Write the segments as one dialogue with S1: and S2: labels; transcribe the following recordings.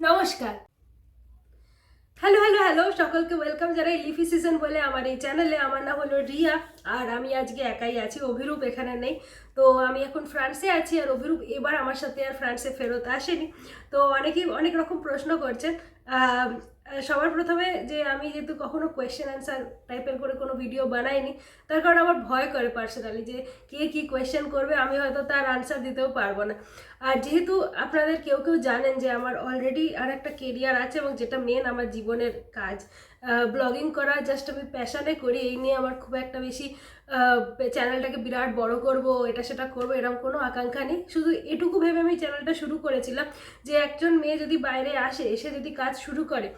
S1: নমস্কার। Hello hello hello সকলকে welcome যারা লিফি সিজন বলে আমার এই চ্যানেলে আমার নাম হলো রিয়া, আর আমি আজকে একাই আছি, অভিরূপ এখানে নেই। তো আমি এখন ফ্রান্সে আছি, আর অভিরূপ এবার আমার সাথে আর ফ্রান্সে ফেরত আসেনি। তো অনেকেই অনেক রকম প্রশ্ন করছেন। সবার প্রথমে যে আমি যেহেতু কখনো কোয়েশ্চেন অ্যান্সার টাইপের করে কোনো ভিডিও বানাইনি, তার কারণে আমার ভয় করে পার্সোনালি যে কে কী কোয়েশ্চেন করবে, আমি হয়তো তার আনসার দিতেও পারব না। আর যেহেতু আপনাদের কেউ কেউ জানেন যে আমার অলরেডি আর একটা কেরিয়ার আছে এবং যেটা মেন আমার জীবনের কাজ ব্লগিং করা জাস্ট আমি প্যাশানে করি, এই নিয়ে আমার খুব একটা বেশি চ্যানেলটাকে বিরাট বড় করব, এটা সেটা করব, এরকম কোনো আকাঙ্ক্ষা নেই। শুধু এটুকু ভেবে আমি চ্যানেলটা শুরু করেছিলাম যে একজন মেয়ে যদি বাইরে আসে, এসে যদি কাজ শুরু করে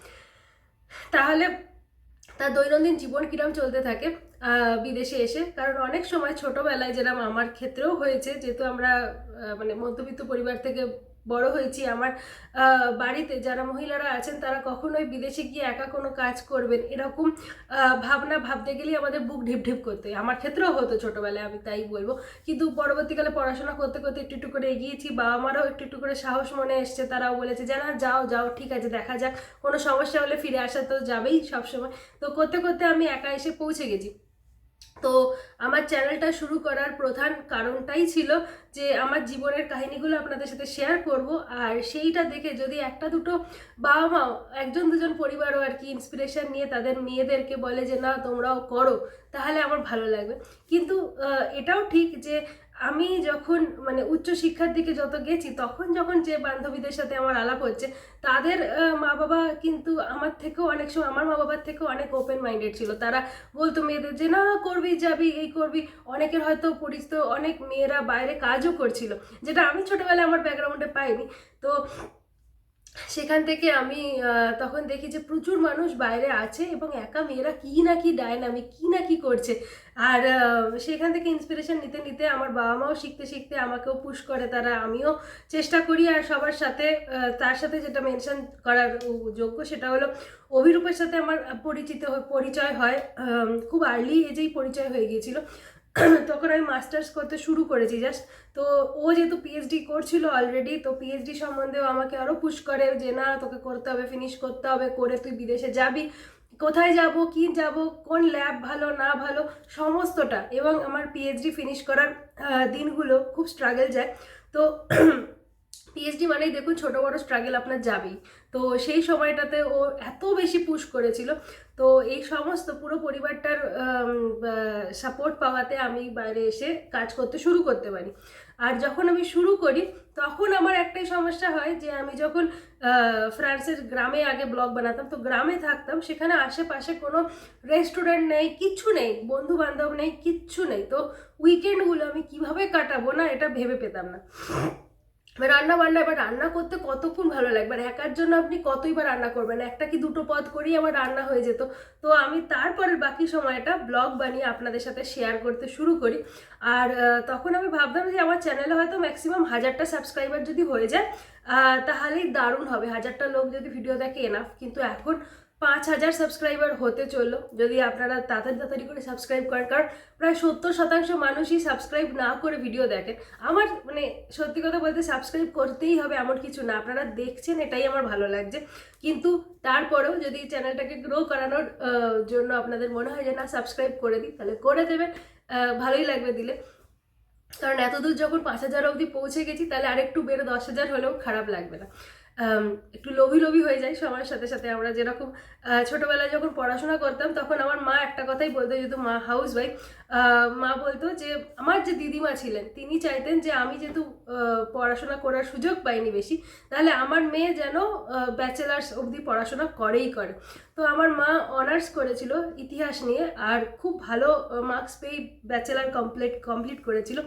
S1: তাহলে তার দৈনন্দিন জীবন কিরম চলতে থাকে বিদেশে এসে? কারণ অনেক সময় ছোটবেলায় যেরকম আমার ক্ষেত্রেও হয়েছে, যেহেতু আমরা মানে মধ্যবিত্ত পরিবার থেকে বড় হয়েছি আমার বাড়িতে যারা মহিলারা আছেন তারা কখনোই বিদেশে গিয়ে একা কোনো কাজ করবেন এরকম ভাবনা ভাবতে গেলেই আমাদের বুক ঢিপ ঢিপ করতে। আমার ক্ষেত্রেও হতো ছোটোবেলায়, আমি তাই বলব। কিন্তু পরবর্তীকালে পড়াশোনা করতে করতে একটু একটু করে এগিয়েছি, বাবা মারাও একটু একটু করে সাহস মনে এসছে, তারাও বলেছে যে, না, যাও যাও, ঠিক আছে, দেখা যাক, কোনো সমস্যা হলে ফিরে আসা তো যাবেই সবসময়। তো করতে করতে আমি একা এসে পৌঁছে গেছি। তো আমার চ্যানেলটা শুরু করার প্রধান কারণটাই ছিল যে আমার জীবনের কাহিনীগুলো আপনাদের সাথে শেয়ার করব। আর সেইটা দেখে যদি একটা দুটো বাবা মাও একজন দুজন পরিবারও আর কি ইন্সপিরেশন নিয়ে তাদের মেয়েদেরকে বলে যে, না, তোমরাও করো, তাহলে আমার ভালো লাগবে। কিন্তু এটাও ঠিক যে আমি যখন মানে উচ্চ শিক্ষার দিকে যত গেছি, তখন যখন যে বান্ধবীদের সাথে আমার আলাপ হচ্ছে, তাদের মা বাবা কিন্তু আমার থেকেও অনেক সময় আমার মা বাবার থেকেও অনেক ওপেন মাইন্ডেড ছিল। তারা বলতো মেয়েদের যে, না, করবি, যাবি, এই করবি। অনেকের হয়তো পরিচিত অনেক মেয়েরা বাইরে কাজও করছিল, যেটা আমি ছোটোবেলায় আমার ব্যাকগ্রাউন্ডে পাইনি। তো সেখান থেকে আমি তখন দেখি যে প্রচুর মানুষ বাইরে আছে এবং একা মেয়েরা কি না কি ডায়নামিক কি না কি করছে। আর সেখান থেকে ইন্সপিরেশন নিতে নিতে আমার বাবা মাও শিখতে শিখতে আমাকেও পুশ করে, তারা আমিও চেষ্টা করি। আর সবার সাথে তার সাথে যেটা মেনশন করার যোগ্য সেটা হলো অভিরূপের সাথে আমার পরিচিত পরিচয় হয়। খুব আর্লি এজেই পরিচয় হয়ে গিয়েছিল। তখন আমি মাস্টার্স করতে শুরু করেছি। জাস্ট তো ও যেহেতু পিএইচডি করছিল অলরেডি তো পিএইচডি সম্বন্ধেও আমাকে আরও পুশ করে যে, না, তোকে করতে হবে ফিনিশ করতে হবে, করে তুই বিদেশে যাবি। কোথায় যাব, কি যাব, কোন ল্যাব ভালো, না ভালো, সমস্তটা। এবং আমার পিএইচডি ফিনিশ করার দিনগুলো খুব স্ট্রাগল যায়। তো পিএইচডি মানেই দেখুন ছোট বড় স্ট্রাগল আপনার যাবেই। তো সেই সময়টাতে ও এত বেশি পুশ করেছিল। তো এই সমস্ত পুরো পরিবারটার সাপোর্ট পাওয়াতে আমি বাইরে এসে কাজ করতে শুরু করতে পারি। আর যখন আমি শুরু করি, তখন আমার একটাই সমস্যা হয় যে আমি যখন ফ্রান্সের গ্রামে আগে ব্লগ বানাতাম, তো গ্রামে থাকতাম, সেখানে আশেপাশে কোনো রেস্টুরেন্ট নেই কিচ্ছু নেই বন্ধু বান্ধব নেই, কিচ্ছু নেই। তো উইকেন্ডগুলো আমি কীভাবে কাটাবো না, এটা ভেবে পেতাম না। রান্না বান্না, এবার রান্না করতে কতক্ষণ ভালো লাগবে আর একার জন্য আপনি কতই বা রান্না করবেন? একটা কি দুটো পদ করেই আমার রান্না হয়ে যেত? তো আমি তারপরের বাকি সময়টা ব্লগ বানিয়ে আপনাদের সাথে শেয়ার করতে শুরু করি। আর তখন আমি ভাবতাম যে আমার চ্যানেলে হয়তো ম্যাক্সিমাম হাজারটা সাবস্ক্রাইবার যদি হয়ে যায় তাহলেই দারুণ হবে। হাজারটা লোক যদি ভিডিও দেখে এনাফ কিন্তু এখন পাঁচ হাজার সাবস্ক্রাইবার হতে চলল। যদি আপনারা তাড়াতাড়ি তাড়াতাড়ি করে সাবস্ক্রাইব করেন, কারণ প্রায় সত্তর শতাংশ মানুষই সাবস্ক্রাইব না করে ভিডিও দেখেন। আমার মানে সত্যি কথা বলতে সাবস্ক্রাইব করতেই হবে এমন কিছু না। আপনারা দেখছেন, এটাই আমার ভালো লাগছে। কিন্তু তারপরেও যদি চ্যানেলটাকে গ্রো করানোর জন্য আপনাদের মনে হয় যে না সাবস্ক্রাইব করে দিই, তাহলে করে দেবেন। ভালোই লাগবে দিলে। কারণ এতদূর যখন পাঁচ হাজার অবধি পৌঁছে গেছি, তাহলে আরেকটু বেড়ে দশ হাজার হলেও খারাপ লাগবে না। একটু লোভি লোভি হয়ে যায় সময়ের সাথে সাথে। আমরা যেরকম ছোটোবেলায় যখন পড়াশোনা করতাম, তখন আমার মা একটা কথাই বলতো যেহেতু মা হাউস ওয়াইফ মা বলতো যে, আমার যে দিদিমা ছিলেন, তিনি চাইতেন যে আমি যেহেতু পড়াশোনা করার সুযোগ পাইনি বেশি, তাহলে আমার মেয়ে যেন ব্যাচেলার্স অবধি পড়াশোনা করেই করে। তো আমার মা অনার্স করেছিল ইতিহাস নিয়ে, আর খুব ভালো মার্কস পেয়ে ব্যাচেলার কমপ্লিট কমপ্লিট করেছিল।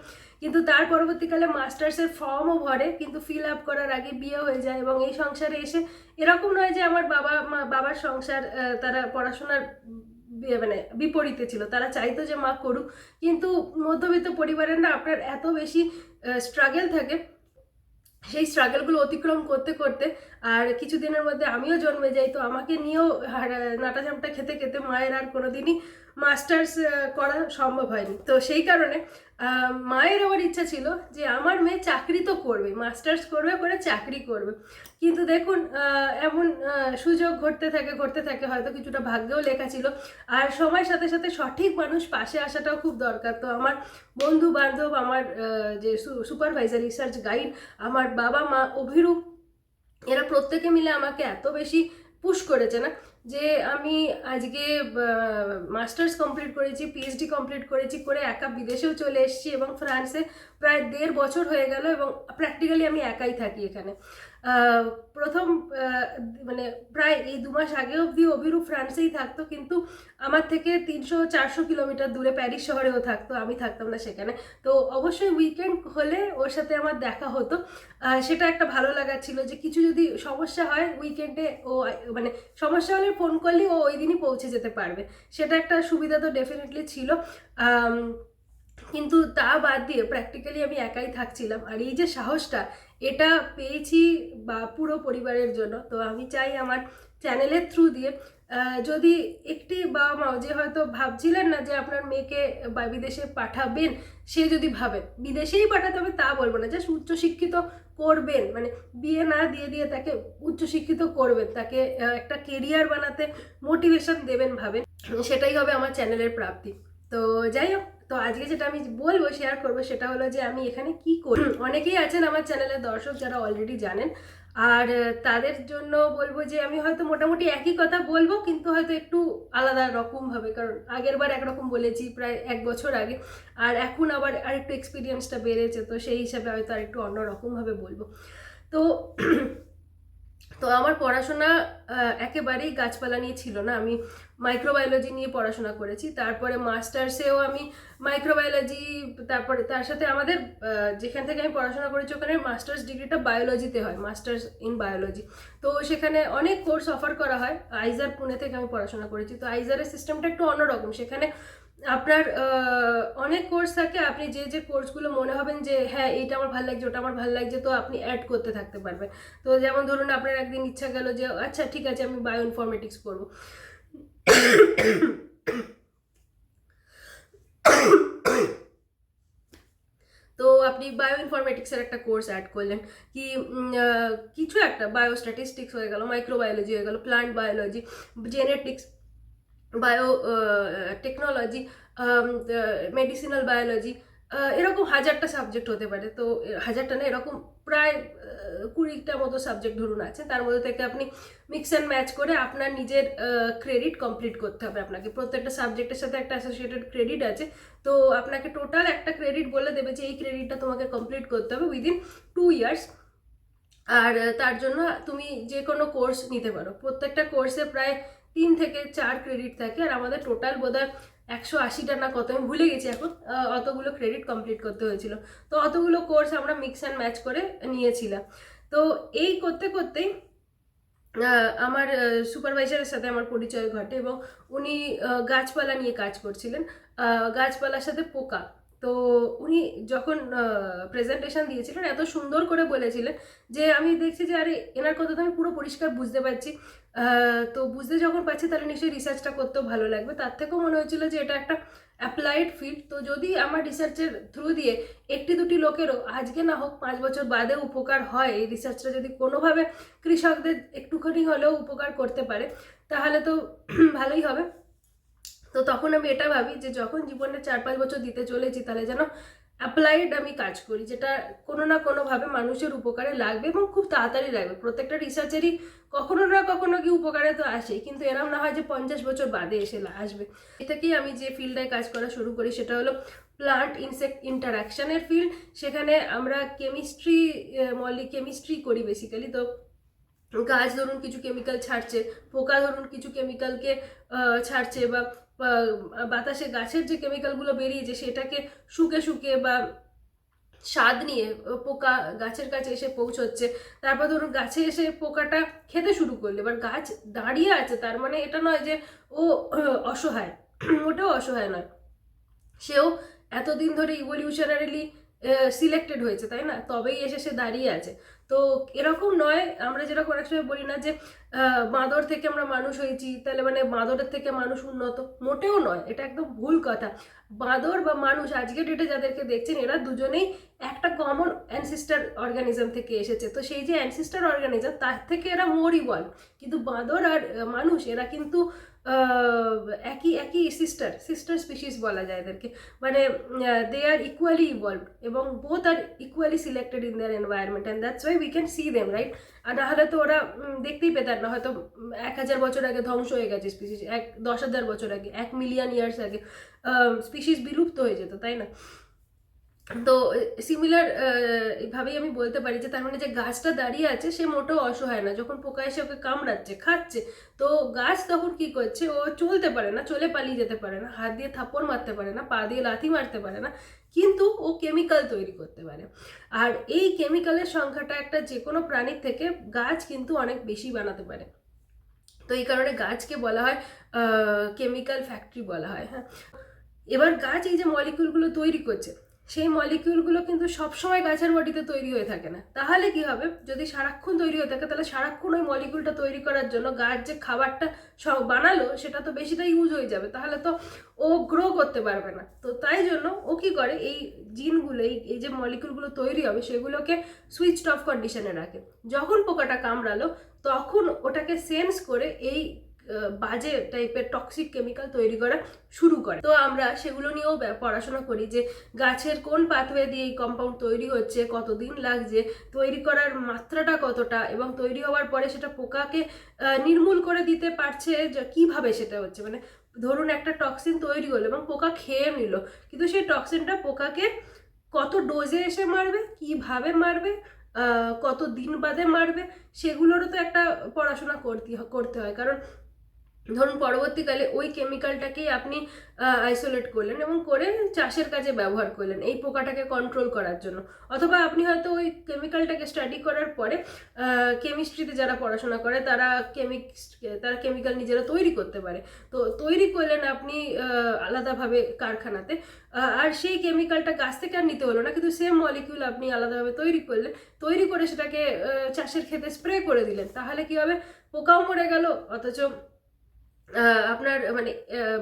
S1: কিন্তু তার পরবর্তীকালে মাস্টার্সের ফর্মও ভরে, কিন্তু ফিল আপ করার আগে বিয়ে হয়ে যায় এবং এই সংসারে এসে, এরকম নয় যে আমার বাবা মা বাবার সংসার তারা পড়াশোনার মানে বিপরীতে ছিল। তারা চাইতো যে মা করুক, কিন্তু মধ্যবিত্ত পরিবারের না আপনার এত বেশি স্ট্রাগেল থাকে। সেই স্ট্রাগলগুলো অতিক্রম করতে করতে আর কিছুদিনের মধ্যে আমিও জন্মে যাই, তো আমাকে নিয়েও হার- নাটা চামটা খেতে খেতে মায়ের আর কোনোদিনই মাস্টার্স করা সম্ভব হয়নি। তো সেই কারণে মায়ের আবার ইচ্ছা ছিল যে আমার মেয়ে চাকরি তো করবে মাস্টার্স করবে, করে চাকরি করবে। কিন্তু দেখুন এমন সুযোগ ঘটতে থাকে ঘটতে থাকে, হয়তো কিছুটা ভাগ্যেও লেখা ছিল। আর সময়ের সাথে সাথে সঠিক মানুষ পাশে আসাটাও খুব দরকার। তো আমার বন্ধু বান্ধব আমার যে সুপারভাইজার রিসার্চ গাইড আমার বাবা মা অভিরূপ এরা প্রত্যেকে মিলে আমাকে এত বেশি পুশ করেছে না যে আমি আজকে মাস্টার্স কমপ্লিট করেছি পিএইচডি কমপ্লিট করেছি, করে একা বিদেশেও চলে এসেছি এবং ফ্রান্সে প্রায় দেড় বছর হয়ে গেল এবং প্র্যাকটিক্যালি আমি একাই থাকি এখানে। প্রথম মানে প্রায় এই দু মাস আগে অবধি অভিরূপ ফ্রান্সেই থাকতো, কিন্তু আমার থেকে তিনশো চারশো কিলোমিটার দূরে প্যারিস শহরেও থাকতো, আমি থাকতাম না সেখানে। তো অবশ্যই উইকেন্ড হলে ওর সাথে আমার দেখা হতো। সেটা একটা ভালো লাগার ছিল যে কিছু যদি সমস্যা হয় উইকেন্ডে ও মানে সমস্যা হলে ফোন করলেই ও ওই দিনই পৌঁছে যেতে পারবে। সেটা একটা সুবিধা তো ডেফিনেটলি ছিল। কিন্তু তা বাদ দিয়ে প্র্যাকটিক্যালি আমি একাই থাকছিলাম। আর এই যে সাহসটা এটা পেয়েছি, বা পুরো পরিবারের জন্য। তো আমি চাই আমার চ্যানেলের থ্রু দিয়ে যদি একটি বাবা মাও যে হয়তো ভাবছিলেন না যে আপনার মেয়েকে বা বিদেশে পাঠাবেন, সে যদি ভাবেন বিদেশেই পাঠাতে হবে তা বলব না জাস্ট উচ্চশিক্ষিত করবেন মানে বিয়ে না দিয়ে দিয়ে তাকে উচ্চশিক্ষিত করবেন, তাকে একটা কেরিয়ার বানাতে মোটিভেশন দেবেন, ভাবেন, সেটাই হবে আমার চ্যানেলের প্রাপ্তি। তো যাই হোক তো আজকে যেটা আমি বলব শেয়ার করব সেটা হলো যে আমি এখানে কি করি। অনেকেই আছেন আমার চ্যানেলের দর্শক যারা অলরেডি জানেন আর তাদের জন্য বলব যে আমি হয়তো মোটামুটি একই কথা বলব কিন্তু হয়তো একটু আলাদা রকম ভাবে কারণ আগের বার একরকম বলেছি প্রায় এক বছর আগে আর এখন আবার আরেকটু এক্সপিরিয়েন্সটা বেড়েছে তো সেই হিসাবে হয়তো আরেকটু অন্যরকম ভাবে বলব। তো তো আমার পড়াশোনা একেবারেই গাছপালা নিয়ে ছিল না। আমি মাইক্রোবায়োলজি নিয়ে পড়াশোনা করেছি। তারপরে মাস্টার্সেও আমি মাইক্রোবায়োলজি তারপরে তার সাথে আমাদের যেখান থেকে আমি পড়াশোনা করেছি, ওখানে মাস্টার্স ডিগ্রিটা বায়োলজিতে হয় মাস্টার্স ইন বায়োলজি তো সেখানে অনেক কোর্স অফার করা হয়। আইজার পুনে থেকে আমি পড়াশোনা করেছি। তো আইজারের সিস্টেমটা একটু অন্যরকম। সেখানে আপনার অনেক কোর্স থাকে, আপনি যে যে কোর্সগুলো মনে হবেন যে হ্যাঁ এইটা আমার ভালো লাগছে, ওটা আমার ভালো লাগছে, তো আপনি অ্যাড করতে থাকতে পারবেন। তো যেমন ধরুন আপনার একদিন ইচ্ছা গেল যে আচ্ছা ঠিক আছে, আমি বায়ো ইনফরমেটিক্স করব তো আপনি বায়ো ইনফরমেটিক্সের একটা কোর্স অ্যাড করলেন কি উম, আহ, কিছু একটা বায়ো স্ট্যাটিস্টিক্স হয়ে গেল মাইক্রোবায়োলজি হয়ে গেল plant biology genetics biotechnology medicinal biology এরকম হাজারটা সাবজেক্ট হতে পারে। তো এ- হাজারটা না এরকম প্রায় আহ, কুড়িটা মতো সাবজেক্ট ধরুন আছে, তার মধ্যে থেকে আপনি মিক্স অ্যান্ড ম্যাচ করে আপনার নিজের ক্রেডিট কমপ্লিট করতে হবে আপনাকে। প্রত্যেকটা সাবজেক্টের সাথে একটা অ্যাসোসিয়েটেড ক্রেডিট আছে। তো আপনাকে টোটাল একটা ক্রেডিট বলে দেবে যে, এই ক্রেডিটটা তোমাকে কমপ্লিট করতে হবে উইদিন টু ইয়ার্স আর তার জন্য তুমি যে কোনো কোর্স নিতে পারো। প্রত্যেকটা কোর্সে প্রায় তিন থেকে চার ক্রেডিট থাকে। আর আমাদের টোটাল বোধহয় একশো আশিটা না কত, আমি ভুলে গেছি এখন অতগুলো ক্রেডিট কমপ্লিট করতে হয়েছিল। তো অতগুলো কোর্স আমরা মিক্স অ্যান্ড ম্যাচ করে নিয়েছিলাম। তো এই করতে করতেই আমার সুপারভাইজারের সাথে আমার পরিচয় ঘটে এবং উনি গাছপালা নিয়ে কাজ করছিলেন। গাছপালার সাথে পোকা তো উনি যখন প্রেজেন্টেশন দিয়েছিলেন, এত সুন্দর করে বলেছিলেন যে আমি দেখছি যে, আরে, এনার কথা তো আমি পুরো পরিষ্কার বুঝতে পারছি। তো বুঝতে যখন পারছি, তাহলে নিশ্চয়ই রিসার্চটা করতেও ভালো লাগবে। তার থেকেও মনে হয়েছিল যে, এটা একটা অ্যাপ্লাইড ফিল্ড তো যদি আমার রিসার্চের থ্রু দিয়ে একটি দুটি লোকেরও আজকে না হোক পাঁচ বছর বাদে উপকার হয়, এই রিসার্চটা যদি কোনোভাবে কৃষকদের একটুখানি হলেও উপকার করতে পারে, তাহলে তো ভালোই হবে। তো তখন আমি এটা ভাবি যে যখন জীবনে চার পাঁচ বছর দিতে চলেছি, তাহলে যেন অ্যাপ্লাইড আমি কাজ করি, যেটা কোনো না কোনোভাবে মানুষের উপকারে লাগবে এবং খুব তাড়াতাড়ি লাগবে। প্রত্যেকটা রিসার্চেরই কখনো না কখনো কি উপকারে তো আসে কিন্তু এরম না হয় যে পঞ্চাশ বছর বাদে এসে আসবে। এ থেকেই আমি যে ফিল্ডে কাজ করা শুরু করি, সেটা হলো প্লান্ট ইনসেক্ট ইন্টারাকশানের ফিল্ড সেখানে আমরা কেমিস্ট্রি মলি কেমিস্ট্রি করি বেসিক্যালি তো গাছ ধরুন কিছু কেমিক্যাল ছাড়ছে, পোকা ধরুন কিছু কেমিক্যালকে ছাড়ছে বা বাতাসে গাছের যে কেমিক্যালগুলো বেরিয়েছে সেটাকে শুকে শুকে বা স্বাদ নিয়ে পোকা গাছের কাছে এসে পৌঁছচ্ছে। তারপর ধরুন গাছে এসে পোকাটা খেতে শুরু করলে, এবার গাছ দাঁড়িয়ে আছে, তার মানে এটা নয় যে ও অসহায় ওটাও অসহায় নয়। সেও এতদিন ধরে ইভলিউশনারিলি সিলেক্টেড হয়েছে, তাই না? তবেই এসে সে দাঁড়িয়ে আছে। তো এরকম নয়, আমরা যেরকম অনেক সময় বলি না যে বাঁদর থেকে আমরা মানুষ হয়েছি, তাহলে মানে বাঁদরের থেকে মানুষ উন্নত। মোটেও নয়, এটা একদম ভুল কথা। বাঁদর বা মানুষ, আজকে ডেটে যাদেরকে দেখছেন, এরা দুজনেই একটা কমন অ্যানসিস্টার অর্গানিজম থেকে এসেছে। তো সেই যে অ্যানসিস্টার অর্গানিজম তার থেকে এরা মোরই বল কিন্তু বাঁদর আর মানুষ, এরা কিন্তু একই একই সিস্টার সিস্টার স্পিসিস বলা যায় এদেরকে। মানে দে আর ইকুয়ালি ইভলভ এবং both are equally selected in their environment and that's why we can see them right আর নাহলে তো ওরা দেখতেই পেতাম না, হয়তো এক হাজার বছর আগে ধ্বংস হয়ে গেছে স্পিসিস এক, দশ হাজার বছর আগে, এক মিলিয়ন ইয়ার্স আগে স্পিসিস বিলুপ্ত হয়ে যেত, তাই না? তো সিমিলার ভাবেই আমি বলতে পারি যে তার মানে যে গাছটা দাঁড়িয়ে আছে সে মোটেও অসহায় না। যখন পোকা এসে ওকে কামড়াচ্ছে, খাচ্ছে, তো গাছ তখন কি করছে, ও চলতে পারে না, চলে পালিয়ে যেতে পারে না, হাত দিয়ে থাপ্পড় মারতে পারে না, পা দিয়ে লাথি মারতে পারে না, কিন্তু ও কেমিক্যাল তৈরি করতে পারে। আর এই কেমিক্যালের সংখ্যাটা একটা যে কোনো প্রাণীর থেকে গাছ কিন্তু অনেক বেশি বানাতে পারে। তো এই কারণে গাছকে বলা হয় কেমিক্যাল ফ্যাক্টরি বলা হয় হ্যাঁ। এবার গাছ এই যে মলিকিউলগুলো তৈরি করছে সেই মলিকিউলগুলো কিন্তু সবসময় গাছের বডিতে তৈরি হয়ে থাকে না। তাহলে কি হবে? যদি সারাক্ষণ তৈরি হয়ে থাকে, তাহলে সারাক্ষণ ওই মলিকিউলটা তৈরি করার জন্য গাছ যে খাবারটা বানালো, সেটা তো বেশিটা ইউজ হয়ে যাবে। তাহলে তো ও গ্রো করতে পারবে না। তো তাই জন্য ও কি করে? এই জিনগুলো এই এই যে মলিকিউলগুলো তৈরি হবে, সেগুলোকে সুইচ অফ কন্ডিশনে রাখে। যখন পোকাটা কামড়ালো, তখন ওটাকে সেন্স করে এই বাজে টাইপের টক্সিক কেমিক্যাল তৈরি করা শুরু করে। তো আমরা সেগুলো নিয়েও পড়াশোনা করি যে গাছের কোন পাথওয়ে দিয়ে এই কম্পাউন্ড তৈরি হচ্ছে, কতদিন লাগছে, তৈরি করার মাত্রাটা কতটা এবং তৈরি হওয়ার পরে সেটা পোকাকে নির্মূল করে দিতে পারছে কীভাবে সেটা হচ্ছে। মানে ধরুন একটা টক্সিন তৈরি হলো এবং পোকা খেয়ে নিল, কিন্তু সেই টক্সিনটা পোকাকে কত ডোজে এসে মারবে, কীভাবে মারবে কত দিন বাদে মারবে, সেগুলোরও তো একটা পড়াশোনা করতে করতে হয়। কারণ ধরুন পরবর্তীকালে ওই কেমিক্যালটাকেই আপনি আইসোলেট করলেন এবং করে চাষের কাজে ব্যবহার করলেন এই পোকাটাকে কন্ট্রোল করার জন্য। অথবা আপনি হয়তো ওই কেমিক্যালটাকে স্টাডি করার পরে কেমিস্ট্রিতে যারা পড়াশোনা করে তারা কেমিক তারা কেমিক্যাল নিজেরা তৈরি করতে পারে। তো তৈরি করলেন আপনি আলাদাভাবে কারখানাতে। আর সেই কেমিক্যালটা গাছ থেকে আর নিতে হলো না, কিন্তু সেম মলিকিউল আপনি আলাদাভাবে তৈরি করলেন। তৈরি করে সেটাকে চাষের ক্ষেতে স্প্রে করে দিলেন। তাহলে কি হবে? পোকাও মরে গেল, অথচ আপনার মানে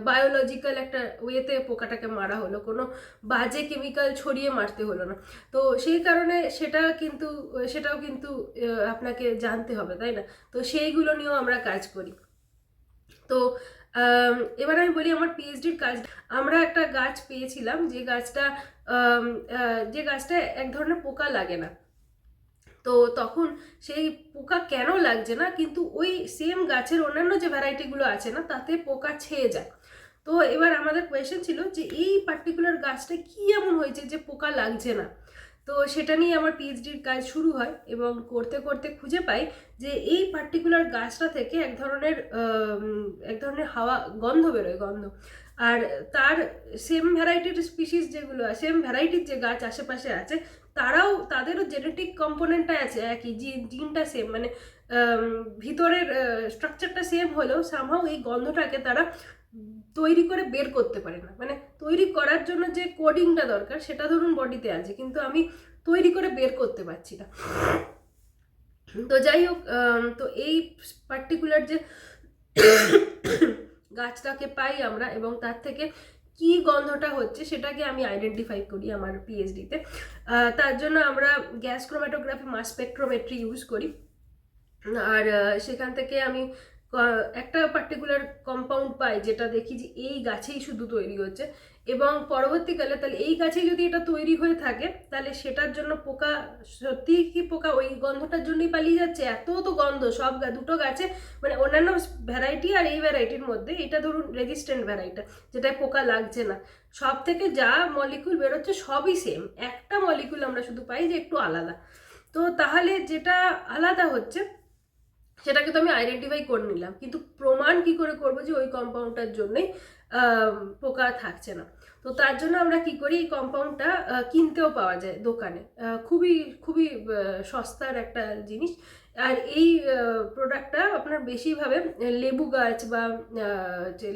S1: বায়োলজিক্যাল একটা ওয়েতে পোকাটাকে মারা হলো, কোনো বাজে কেমিক্যাল ছড়িয়ে মারতে হলো না। তো সেই কারণে সেটা কিন্তু, সেটাও কিন্তু আপনাকে জানতে হবে, তাই না? তো সেইগুলো নিয়েও আমরা কাজ করি। তো এবার আমি বলি আমার পিএইচডির কাজ। আমরা একটা গাছ পেয়েছিলাম, যে গাছটা যে গাছটা এক ধরনের পোকা লাগে না। তো তখন সেই পোকা কেন লাগছে না? কিন্তু ওই সেম গাছের অন্যান্য যে ভ্যারাইটিগুলো আছে না, তাতে পোকা ছেয়ে যায়। তো এবার আমাদের কোয়েশ্চেন ছিল যে এই পার্টিকুলার গাছটা কি এমন হয়েছে যে পোকা লাগছে না? তো সেটা নিয়ে আমার পিএইচডির কাজ শুরু হয় এবং করতে করতে খুঁজে পাই যে এই পার্টিকুলার গাছটা থেকে এক ধরনের এক ধরনের হাওয়া, গন্ধ বেরোয়, গন্ধ। আর তার সেম ভ্যারাইটির স্পিসিস যেগুলো সেম ভ্যারাইটির যে গাছ আশেপাশে আছে তারাও তাদেরও জেনেটিক কম্পোনেন্টটা আছে, একই জিনটা সেম মানে ভিতরের স্ট্রাকচারটা সেম হলেও সামহাও এই গন্ধটাকে তারা তৈরি করে বের করতে পারে না। মানে তৈরি করার জন্য যে কোডিংটা দরকার, সেটা ধরুন বডিতে আছে, কিন্তু আমি তৈরি করে বের করতে পারছি না। তো যাই হোক তো এই পার্টিকুলার যে গাছটাকে পাই আমরা এবং তার থেকে কি গন্ধটা হচ্ছে সেটাকে আমি আইডেন্টিফাই করি আমার পিএইচডিতে তার জন্য আমরা gas chromatography mass spectrometry use করি। আর সেখান থেকে আমি একটা পার্টিকুলার কম্পাউন্ড পাই যেটা দেখি যে এই গাছেই শুধু তৈরি হচ্ছে এবং পরবর্তীকালে তাহলে এই গাছে যদি এটা তৈরি হয়ে থাকে, তাহলে সেটার জন্য পোকা সত্যি কি পোকা? ওই গন্ধটার জন্যই পালিয়ে যাচ্ছে? এত তো গন্ধ, সব দুটো গাছে মানে অন্যান্য ভ্যারাইটি আর এই ভ্যারাইটির মধ্যে। এটা ধরুন রেজিস্ট্যান্ট ভ্যারাইটি যেটায় পোকা লাগছে না। সব থেকে যা মলিকুল বেরোচ্ছে সবই সেম একটা মলিকুল আমরা শুধু পাই যে একটু আলাদা। তো তাহলে যেটা আলাদা হচ্ছে সেটাকে তো আমি আইডেন্টিফাই করে নিলাম। কিন্তু প্রমাণ কি করে করব যে ওই কম্পাউন্ডটার জন্যই পোকা থাকছে না? তো তার জন্য আমরা কি করি, এই কম্পাউন্ডটা কিনতেও পাওয়া যায় দোকানে। খুবই খুবই সস্তার একটা জিনিস। আর এই প্রোডাক্টটা আপনার বেশিভাবে লেবু গাছ বা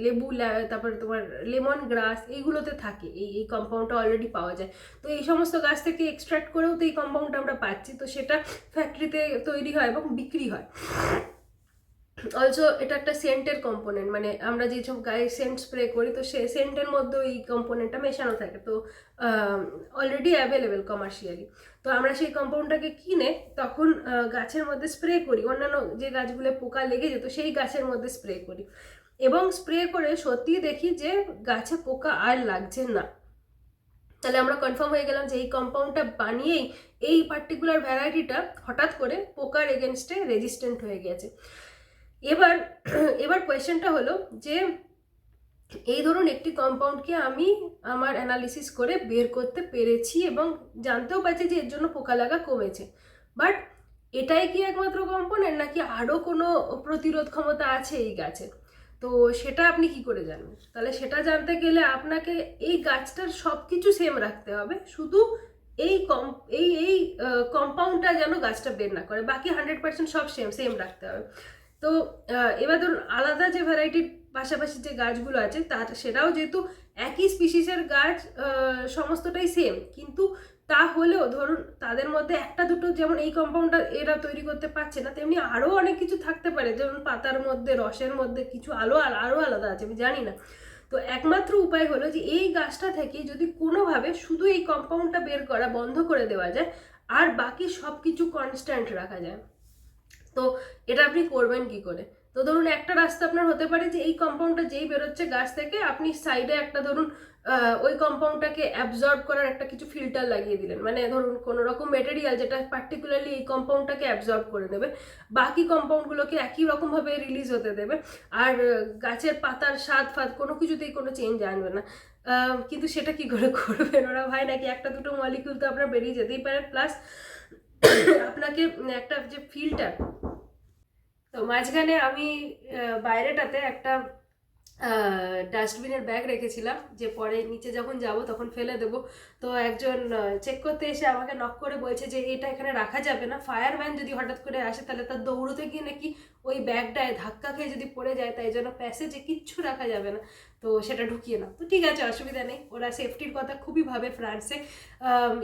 S1: লেবু তারপরে তোমার লেমন গ্রাস এইগুলোতে থাকে। এই এই কম্পাউন্ডটা অলরেডি পাওয়া যায়। তো এই সমস্ত গাছ থেকে এক্সট্রাক্ট করেও তো এই কম্পাউন্ডটা আমরা পাচ্ছি। তো সেটা ফ্যাক্টরিতে তৈরি হয় এবং বিক্রি হয়। অলসো এটা একটা সেন্টের কম্পোনেন্ট মানে আমরা যেসব গায়ে সেন্ট স্প্রে করি, তো সে সেন্টের মধ্যেও এই কম্পোনেন্টটা মেশানো থাকে। তো অলরেডি অ্যাভেলেবেল কমার্শিয়ালি তো আমরা সেই কম্পাউন্ডটাকে কিনে তখন গাছের মধ্যে স্প্রে করি। অন্যান্য যে গাছগুলো পোকা লেগে যেত, সেই গাছের মধ্যে স্প্রে করি। এবং স্প্রে করে সত্যিই দেখি যে গাছে পোকা আর লাগছে না। তাহলে আমরা কনফার্ম হয়ে গেলাম যে এই কম্পাউন্ডটা বানিয়েই এই পার্টিকুলার ভ্যারাইটিটা হঠাৎ করে পোকার এগেনস্টে রেজিস্ট্যান্ট হয়ে গেছে। এবার এবার কোয়েশ্চেনটা হলো যে এই ধরুন একটি কম্পাউন্ডকে আমি আমার অ্যানালিসিস করে বের করতে পেরেছি এবং জানতেও পারছি যে এর জন্য পোকা লাগা কমেছে। বাট এটাই কি একমাত্র কম্পোনেন্ট নাকি আরও কোনো প্রতিরোধ ক্ষমতা আছে এই গাছের তো সেটা আপনি কি করে জানবেন তাহলে সেটা জানতে গেলে আপনাকে এই গাছটার সব কিছু সেম রাখতে হবে। শুধু এই কম, এই এই কম্পাউন্ডটা যেন গাছটা বের না করে। বাকি হান্ড্রেড পার্সেন্ট সব সেম সেম রাখতে হবে। তো এবার ধরুন আলাদা যে ভ্যারাইটির পাশাপাশি যে গাছগুলো আছে তার সেটাও যেহেতু একই স্পিসিসের গাছ সমস্তটাই সেম কিন্তু তা হলেও ধরুন তাদের মধ্যে একটা দুটো যেমন এই কম্পাউন্ডটা এরা তৈরি করতে পারছে না, তেমনি আরও অনেক কিছু থাকতে পারে, যেমন পাতার মধ্যে, রসের মধ্যে কিছু আলো আরও আলাদা আছে, আমি জানি না। তো একমাত্র উপায় হলো যে এই গাছটা থেকে যদি কোনোভাবে শুধু এই কম্পাউন্ডটা বের করা বন্ধ করে দেওয়া যায়, আর বাকি সব কিছু কনস্ট্যান্ট রাখা যায়। তো এটা আপনি করবেন কি করে? তো ধরুন একটা রাস্তা আপনার হতে পারে যে এই কম্পাউন্ডটা যেই বেরোচ্ছে গাছ থেকে, আপনি সাইডে একটা ধরুন ওই কম্পাউন্ডটাকে অ্যাবজর্ব করার একটা কিছু ফিল্টার লাগিয়ে দিলেন। মানে ধরুন কোনো রকম মেটেরিয়াল যেটা পার্টিকুলারলি এই কম্পাউন্ডটাকে অ্যাবজর্ব করে নেবে, বাকি কম্পাউন্ডগুলোকে একই রকমভাবে রিলিজ হতে দেবে। আর গাছের পাতার স্বাদ ফাদ কোনো কিছুতেই কোনো চেঞ্জ আনবে না। কিন্তু সেটা কি করে করবেন? ওরা ভাই নাকি একটা দুটো মলিকিউল তো আপনার বেরিয়ে যেতেই পারে। প্লাস আপনাকে একটা যে ফিল্টার তো মাঝখানে আমি বাইরেটাতে একটা ডাস্টবিনের ব্যাগ রেখেছিলাম, যে পরে নিচে যখন যাব তখন ফেলে দেবো। তো একজন চেক করতে এসে আমাকে নক করে বলছে যে, এটা এখানে রাখা যাবে না। ফায়ারম্যান যদি হঠাৎ করে আসে, তাহলে তার দৌড়তে গিয়ে নাকি ওই ব্যাগটায় ধাক্কা খেয়ে যদি পড়ে যায়, তাই জন্য প্যাসেজে কিচ্ছু রাখা যাবে না। তো সেটা ঢুকিয়ে না তো ঠিক আছে, অসুবিধা নেই। ওরা সেফটির কথা খুবই ভাবে, ফ্রান্সে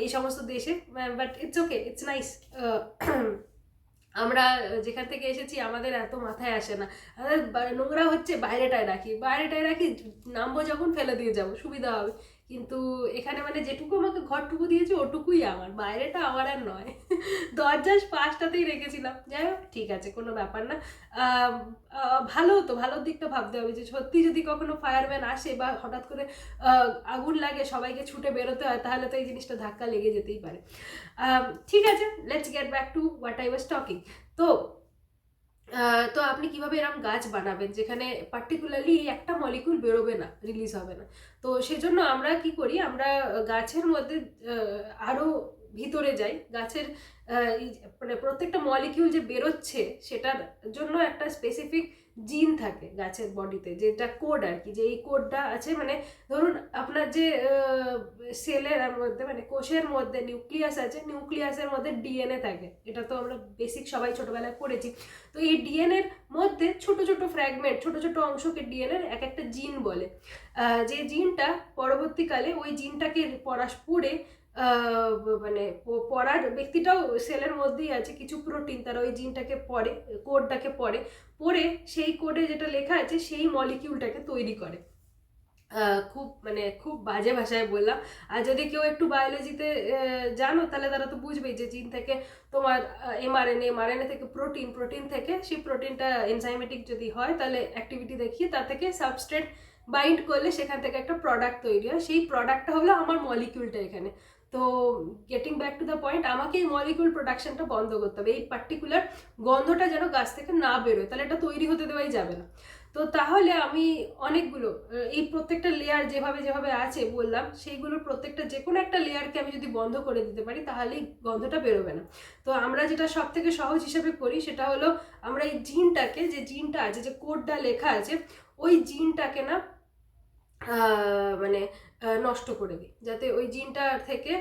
S1: এই সমস্ত দেশে but it's okay it's nice আমরা যেখান থেকে এসেছি, আমাদের এত মাথায় আসে না। নোংরা হচ্ছে বাইরেটায় রাখি। বাইরেটায় রাখি, নামবো যখন, ফেলে দিয়ে যাব। সুবিধা হবে। কিন্তু এখানে মানে যেটুকু আমাকে ঘরটুকু দিয়েছে, ওটুকুই আমার। বাইরেটা আমার আর নয়। দরজার পাশটাতেই রেখেছিলাম। যাই হোক, ঠিক আছে, কোনো ব্যাপার না। ভালো তো ভালোর দিকটা ভাবতে হবে যে সত্যি যদি কখনো ফায়ারম্যান আসে বা হঠাৎ করে আগুন লাগে, সবাইকে ছুটে বেরোতে হয়, তাহলে তো এই জিনিসটা ধাক্কা লেগে যেতেই পারে। ঠিক আছে let's get back to what I was talking তো তো আপনি কীভাবে এরকম গাছ বানাবেন? যেখানে পার্টিকুলারলি একটা মলিকুল বেরোবে না রিলিজ হবে না। তো সেজন্য আমরা কি করি, আমরা গাছের মধ্যে আরও ভিতরে যাই। গাছের মানে প্রত্যেকটা মলিকিউল যে বেরোচ্ছে, সেটার জন্য একটা স্পেসিফিক জিন থাকে গাছের বডিতে, যেটা কোড আর কি, যে এই কোডটা আছে মানে ধরুন আপনার যে সেলের মধ্যে মানে কোষের মধ্যে নিউক্লিয়াস আছে নিউক্লিয়াসের মধ্যে ডিএনএ থাকে। এটা তো আমরা বেসিক সবাই ছোটোবেলায় পড়েছি। তো এই ডিএনএর মধ্যে ছোট ছোট ফ্র্যাগমেন্ট ছোট ছোট অংশকে ডিএনএর এক একটা জিন বলে। যে জিনটা পরবর্তীকালে ওই জিনটাকে পড়াশ পড়ে মানে পড়ার ব্যক্তিটাও সেলের মধ্যেই আছে, কিছু প্রোটিন তারা ওই জিনটাকে পড়ে কোডটাকে পড়ে পড়ে সেই কোডে যেটা লেখা আছে সেই মলিকিউলটাকে তৈরি করে। খুব মানে খুব বাজে ভাষায় বললাম। আর যদি কেউ একটু বায়োলজিতে জানো, তাহলে তারা তো বুঝবেই যে জিন থেকে তোমার এমআরএনএ এমআরএনএ থেকে প্রোটিন প্রোটিন থেকে সেই প্রোটিনটা এনজাইমেটিক যদি হয়, তাহলে অ্যাক্টিভিটি দেখিয়ে তা থেকে সাবস্ট্রেট বাইন্ড করলে সেখান থেকে একটা প্রোডাক্ট তৈরি হয়। সেই প্রোডাক্টটা হলো আমার মলিকিউলটা এখানে। তো getting back to the point আমাকে এই মলিকিউল প্রোডাকশনটা বন্ধ করতে হবে। এই পার্টিকুলার গন্ধটা যেন গাছ থেকে না বেরোয়, তাহলে এটা তৈরি হতে দেওয়াই যাবে না। তো তাহলে আমি অনেকগুলো এই প্রত্যেকটা লেয়ার যেভাবে যেভাবে আছে বললাম সেইগুলোর প্রত্যেকটা যে কোনো একটা লেয়ারকে আমি যদি বন্ধ করে দিতে পারি তাহলেই গন্ধটা বেরোবে না। তো আমরা যেটা সব থেকে সহজ হিসেবে করি, সেটা হলো আমরা এই জিনটাকে, যে জিনটা আছে, যে কোডটা লেখা আছে, ওই জিনটাকে না মানে নষ্ট করে দিই। যাতে ওই জিনটা থেকে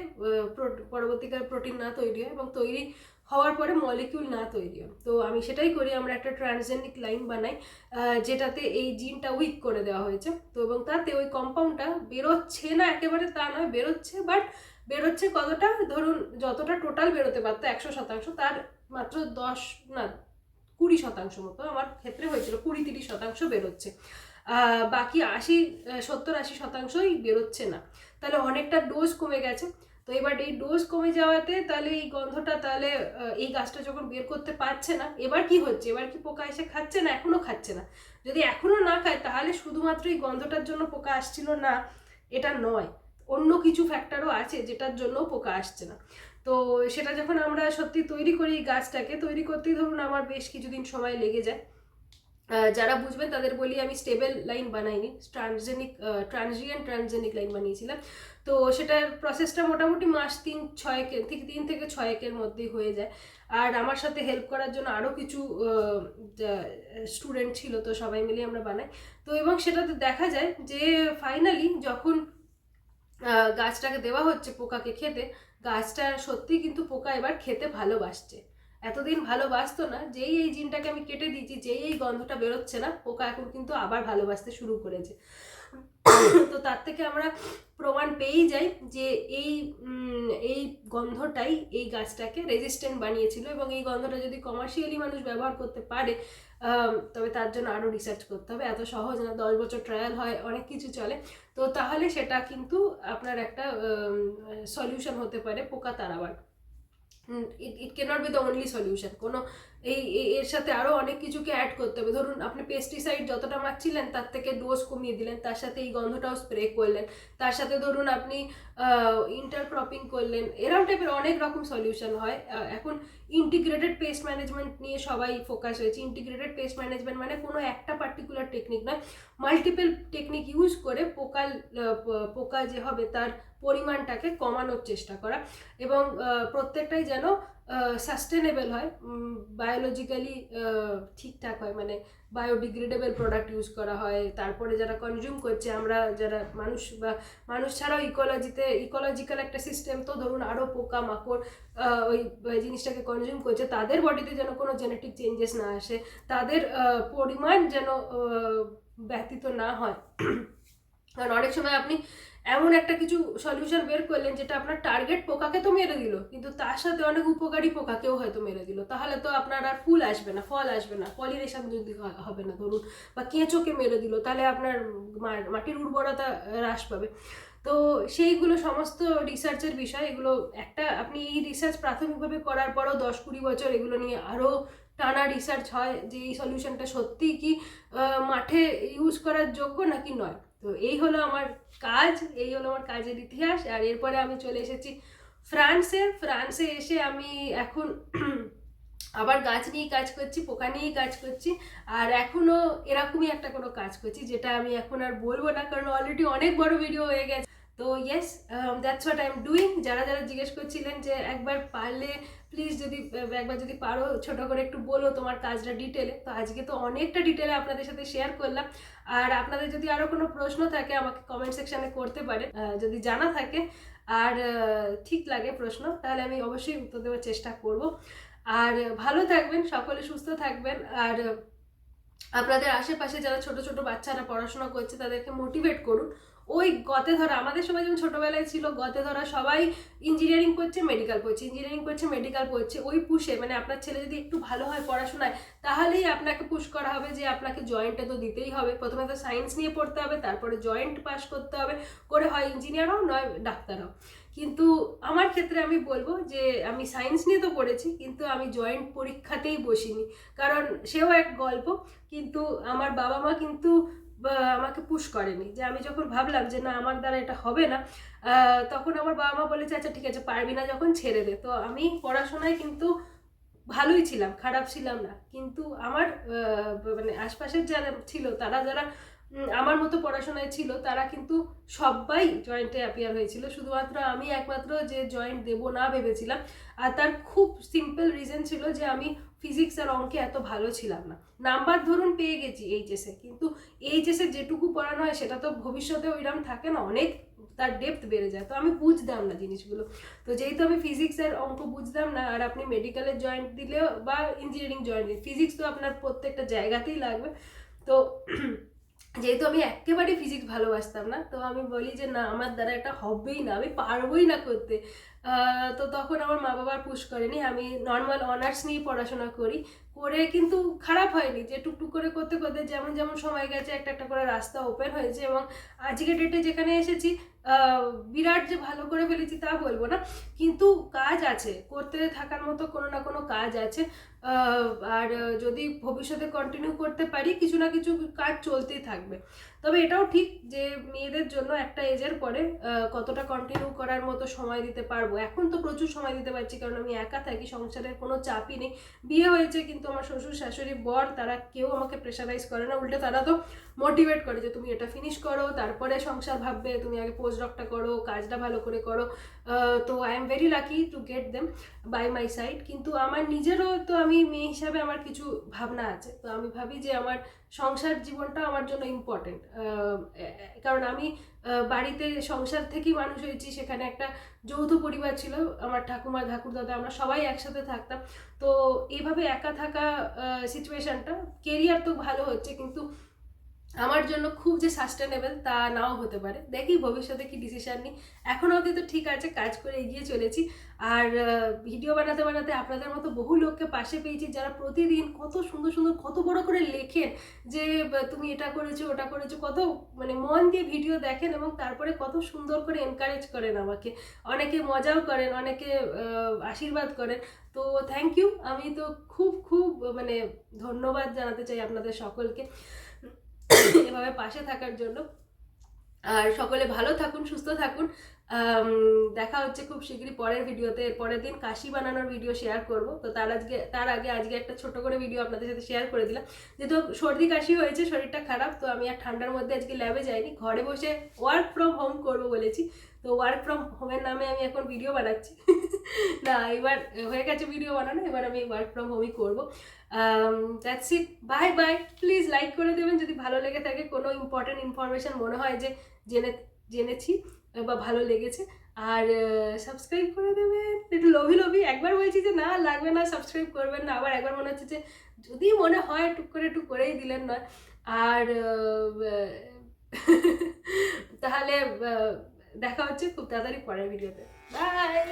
S1: পরবর্তীকালে প্রোটিন না তৈরি হয় এবং তৈরি হওয়ার পরে মলিকিউল না তৈরি হয়। তো আমি সেটাই করি, আমরা একটা ট্রান্সজেনিক লাইন বানাই যেটাতে এই জিনটা উইক করে দেওয়া হয়েছে। তো এবং তাতে ওই কম্পাউন্ডটা বেরোচ্ছে না, একেবারে তা নয়, বেরোচ্ছে বাট বেরোচ্ছে কতটা? ধরুন যতটা টোটাল বেরোতে পারতো, একশো শতাংশ, তার মাত্র দশ, না, কুড়ি শতাংশ মতো। আমার ক্ষেত্রে হয়েছিল কুড়ি তিরিশ শতাংশ বেরোচ্ছে। বাকি আশি সত্তর, আশি শতাংশই বেরোচ্ছে না। তাহলে অনেকটা ডোজ কমে গেছে। তো এবার এই ডোজ কমে যাওয়াতে তাহলে এই গন্ধটা তাহলে এই গাছটা যখন বের করতে পারছে না, এবার কি হচ্ছে? এবার কি পোকা এসে খাচ্ছে না? এখনও খাচ্ছে না। যদি এখনও না খায়, তাহলে শুধুমাত্র এই গন্ধটার জন্য পোকা আসছিল না, এটা নয়। অন্য কিছু ফ্যাক্টরও আছে যেটার জন্য পোকা আসছে না। তো সেটা যখন আমরা সত্যি তৈরি করি গাছটাকে, তৈরি করতেই ধরুন আমার বেশ কিছুদিন সময় লেগে যায়। যারা বুঝবেন তাদের বলি আমি স্টেবল লাইন বানাইনি ট্রানজেনিক ট্রানজিয়েন্ট ট্রানজেনিক লাইন বানিয়েছিলাম। তো সেটার প্রসেসটা মোটামুটি মাস তিন ছয়েকের থেকে তিন থেকে ছয়েকের মধ্যেই হয়ে যায়। আর আমার সাথে হেল্প করার জন্য আরও কিছু স্টুডেন্ট ছিল, তো সবাই মিলে আমরা বানাই। তো এবং সেটাতে দেখা যায় যে ফাইনালি যখন গাছটাকে দেওয়া হচ্ছে পোকাকে খেতে, গাছটা সত্যি কিন্তু পোকা এবার খেতে ভালোবাসছে। এতদিন ভালোবাসতো না, যেই এই জিনটাকে আমি কেটে দিয়েছি, যেই এই গন্ধটা বেরোচ্ছে না পোকা এখন কিন্তু আবার ভালোবাসতে শুরু করেছে। তো তার থেকে আমরা প্রমাণ পেয়েই যাই যে এই এই গন্ধটাই এই গাছটাকে রেজিস্ট্যান্ট বানিয়েছিল এবং এই গন্ধটা যদি কমার্শিয়ালি মানুষ ব্যবহার করতে পারে তবে তার জন্য আরও রিসার্চ করতে হবে। এত সহজ না, দশ বছর ট্রায়াল হয়, অনেক কিছু চলে। তো তাহলে সেটা কিন্তু আপনার একটা সলিউশন হতে পারে পোকা তাড়াবার। It it can't be the only solution কোনো এই এর সাথে আরও অনেক কিছুকে অ্যাড করতে হবে। ধরুন, আপনি পেস্টিসাইড যতটা মারছিলেন, তার থেকে ডোজ কমিয়ে দিলেন, তার সাথে এই গন্ধটাও স্প্রে করলেন, তার সাথে ধরুন, আপনি ইন্টারক্রপিং করলেন এরকম টাইপের অনেক রকম সলিউশন হয়। এখন ইন্টিগ্রেটেড পেস্ট ম্যানেজমেন্ট নিয়ে সবাই ফোকাস হয়েছে। ইন্টিগ্রেটেড পেস্ট ম্যানেজমেন্ট মানে কোনো একটা পার্টিকুলার টেকনিক নয় মাল্টিপল টেকনিক ইউজ করে পোকা পোকা যে হবে, তার পরিমাণটাকে কমানোর চেষ্টা করা। এবং প্রত্যেকটাই যেন সাস্টেনেবল হয়। বায়োলজিক্যালি ঠিকঠাক হয়। মানে বায়োডিগ্রেডেবল প্রোডাক্ট ইউজ করা হয়। তারপরে যারা কনজিউম করছে, আমরা যারা মানুষ বা মানুষ ছাড়াও ইকোলজিতে ইকোলজিক্যাল একটা সিস্টেম তো ধরুন আরও পোকা মাকড় ওই জিনিসটাকে কনজিউম করছে, তাদের বডিতে যেন কোনো জেনেটিক চেঞ্জেস না আসে, তাদের পরিমাণ যেন ব্যতীত না হয়। কারণ অনেক সময় আপনি এমন একটা কিছু সলিউশন বের করলেন যেটা আপনার টার্গেট পোকাকে তো মেরে দিল, কিন্তু তার সাথে অনেক উপকারী পোকাকেও হয়তো মেরে দিল। তাহলে তো আপনার আর ফুল আসবে না, ফল আসবে না, পলিনেশন যদি হবে না ধরুন, বা কেঁচোকে মেরে দিল, তাহলে আপনার মাটির উর্বরতা হ্রাস পাবে। তো সেইগুলো সমস্ত রিসার্চের বিষয়, এগুলো একটা আপনি এই রিসার্চ প্রাথমিকভাবে করার পরও দশ কুড়ি বছর এগুলো নিয়ে আরও টানা রিসার্চ হয় যে এই সলিউশনটা সত্যিই কি মাঠে ইউজ করার যোগ্য নাকি নয়। তো এই হলো আমার কাজ, এই হলো আমার কাজের ইতিহাস। আর এরপরে আমি চলে এসেছি ফ্রান্সে। ফ্রান্সে এসে আমি এখন আবার গাছ নিয়েই কাজ করছি, পোকা নিয়েই কাজ করছি। আর এখনও এরকমই একটা কোনো কাজ করছি, যেটা আমি এখন আর বলব না, কারণ অলরেডি অনেক বড় ভিডিও হয়ে গেছে। তো yes that's what I am doing যারা যারা জিজ্ঞেস করছিলেন যে একবার পারলে প্লিজ যদি একবার যদি পারো, ছোট করে একটু বলো তোমার কাজটা ডিটেলে তো আজকে তো অনেকটা ডিটেলে আপনাদের সাথে শেয়ার করলাম। আর আপনাদের যদি আরও কোনো প্রশ্ন থাকে, আমাকে কমেন্ট সেকশানে করতে পারে যদি জানা থাকে। আর ঠিক লাগে প্রশ্ন, তাহলে আমি অবশ্যই উত্তর দেওয়ার চেষ্টা করব। আর ভালো থাকবেন, সকলে সুস্থ থাকবেন। আর আপনাদের আশেপাশে যারা ছোট ছোট বাচ্চারা পড়াশোনা করছে, তাদেরকে মোটিভেট করুন। ওই গতে ধরা, আমাদের সময় যেমন ছোটোবেলায় ছিল গতে ধরা, সবাই ইঞ্জিনিয়ারিং করছে মেডিকেল পড়ছে ইঞ্জিনিয়ারিং করছে মেডিকেল পড়ছে ওই পুষে মানে আপনার ছেলে যদি একটু ভালো হয় পড়াশোনায়, তাহলেই আপনাকে পুশ করা হবে যে আপনাকে জয়েন্টে তো দিতেই হবে। প্রথমে তো সায়েন্স নিয়ে পড়তে হবে, তারপরে জয়েন্ট পাস করতে হবে, করে হয় ইঞ্জিনিয়ার হও, নয় ডাক্তার হও। কিন্তু আমার ক্ষেত্রে আমি বলব যে আমি সায়েন্স নিয়ে তো পড়েছি, কিন্তু আমি জয়েন্ট পরীক্ষাতেই বসিনি। কারণ সেও এক গল্প, কিন্তু আমার বাবা মা কিন্তু আমাকে পুশ করেনি। যে আমি যখন ভাবলাম যে না, আমার দ্বারা এটা হবে না তখন আমার বাবা মা বলেছে আচ্ছা ঠিক আছে, পারবি না যখন, ছেড়ে দে। তো আমি পড়াশোনায় কিন্তু ভালোই ছিলাম, খারাপ ছিলাম না। কিন্তু আমার মানে আশপাশের যারা ছিল, তারা যারা আমার মতো পড়াশোনায় ছিল, তারা কিন্তু সবাই জয়েন্টে অ্যাপিয়ার হয়েছিল। শুধুমাত্র আমি একমাত্র যে জয়েন্ট দেবো না ভেবেছিলাম। আর তার খুব সিম্পল রিজন ছিল যে আমি ফিজিক্স আর অঙ্কে এত ভালো ছিলাম না। নাম্বার ধরুন পেয়ে গেছি এইচএসে কিন্তু এইচএসে যেটুকু পড়ানো হয়, সেটা তো ভবিষ্যতে ওইরকম থাকে না, অনেক তার ডেপথ বেড়ে যায়। তো আমি বুঝতাম না জিনিসগুলো। তো যেহেতু আমি ফিজিক্সের অঙ্ক বুঝতাম না, আর আপনি মেডিকেলের জয়েন্ট দিলেও বা ইঞ্জিনিয়ারিং জয়েন্ট দিলে ফিজিক্স তো আপনার প্রত্যেকটা জায়গাতেই লাগবে। তো যেহেতু আমি একেবারে ফিজিক্স ভালোবাসতাম না, তো আমি বলি যে না, আমার দ্বারা এটা হবেই না, আমি পারবোই না করতে। তো তখন আমার মা বাবার পুশ করেনি। আমি নর্মাল অনার্স নিয়ে পড়াশোনা করি। করে কিন্তু খারাপ হয়নি যে টুকটুক করে করতে করতে যেমন যেমন সময় গেছে, একটা একটা করে রাস্তা ওপেন হয়েছে এবং আজকে ডেটে যেখানে এসেছি বিরাট যে ভালো করে ফেলেছি তা বলব না। কিন্তু কাজ আছে, করতে থাকার মতো কোনো না কোনো কাজ আছে। আর যদি ভবিষ্যতে কন্টিনিউ করতে পারি, কিছু না কিছু কাজ চলতেই থাকবে। তবে এটাও ঠিক যে মেয়েদের জন্য একটা এজের পরে কতটা কন্টিনিউ করার মতো সময় দিতে পারব। এখন তো প্রচুর সময় দিতে পারছি, কারণ আমি একা থাকি, সংসারের কোনো চাপই নেই। বিয়ে হয়েছে কিন্তু আমার শ্বশুর, শাশুড়ি, বর, তারা কেউ আমাকে প্রেশারাইজ করে না। উল্টে তারা তো মোটিভেট করে যে তুমি এটা ফিনিশ করো, তারপরে সংসার ভাববে, তুমি আগে পোস্ট ডকটা করো, কাজটা ভালো করে করো। তো I am very lucky to get them by my side কিন্তু আমার নিজেরও তো আমি মেয়ে হিসাবে আমার কিছু ভাবনা আছে। তো আমি ভাবি যে আমার সংসার জীবনটা আমার জন্য ইম্পর্টেন্ট কারণ আমি বাড়িতে সংসার থেকেই মানুষ হয়েছি, সেখানে একটা যৌথ পরিবার ছিল, আমার ঠাকুমা, ঠাকুর দাদা, আমরা সবাই একসাথে থাকতাম। তো এইভাবে একা থাকা সিচুয়েশনটা কেরিয়ার তো ভালো হচ্ছে, কিন্তু আমার জন্য খুব যে সাস্টেনেবল তা নাও হতে পারে। দেখি ভবিষ্যতে কি ডিসিশন নিই। এখন অবধি তো ঠিক আছে, কাজ করে এগিয়ে চলেছি। আর ভিডিও বানাতে বানাতে আপনাদের মতো বহু লোককে পাশে পেয়েছি যারা প্রতিদিন কত সুন্দর সুন্দর, কত বড় করে লেখেন যে তুমি এটা করেছ, ওটা করেছ। কত মানে মন দিয়ে ভিডিও দেখেন এবং তারপরে কত সুন্দর করে এনকারেজ করেন আমাকে। অনেকে মজাও করেন, অনেকে আশীর্বাদ করেন। তো থ্যাংক ইউ আমি তো খুব খুব মানে ধন্যবাদ জানাতে চাই আপনাদের সকলকে। এভাবে পাশে থাকার জন্য। আর সকলে ভালো থাকুন সুস্থ থাকুন। দেখা হচ্ছে খুব শীঘ্রই পরের ভিডিওতে। পরের দিন কাশি বানানোর ভিডিও শেয়ার করব। তো তার আজকে, তার আগে আজকে একটা ছোট করে ভিডিও আপনাদের সাথে শেয়ার করে দিলাম। যেহেতু সর্দি কাশি হয়েছে, শরীরটা খারাপ, তো আমি আর ঠান্ডার মধ্যে আজকে ল্যাবে যাইনি। ঘরে বসে ওয়ার্ক ফ্রম হোম করব বলেছি। তো ওয়ার্ক ফ্রম হোমের নামে আমি এখন ভিডিও বানাচ্ছি। না, এবার হয়ে গেছে ভিডিও বানানো, এবার আমি ওয়ার্ক ফ্রম হোমই করব। That's it bye bye please like করে দেবেন। যদি ভালো লেগে থাকে, কোনো ইম্পর্টেন্ট ইনফরমেশন মনে হয় যে জেনে, জেনেছি। বা ভালো লেগেছে। আর সাবস্ক্রাইব করে দেবে একটু লোভি লোভি। একবার বলছি যে, না, লাগবে না সাবস্ক্রাইব করবেন না। আবার একবার মনে হচ্ছে যে, যদি মনে হয়, টুক করে, টুক করেই দিলেন না আর তাহলে দেখা হচ্ছে খুব তাড়াতাড়ি পরের ভিডিওতে বাই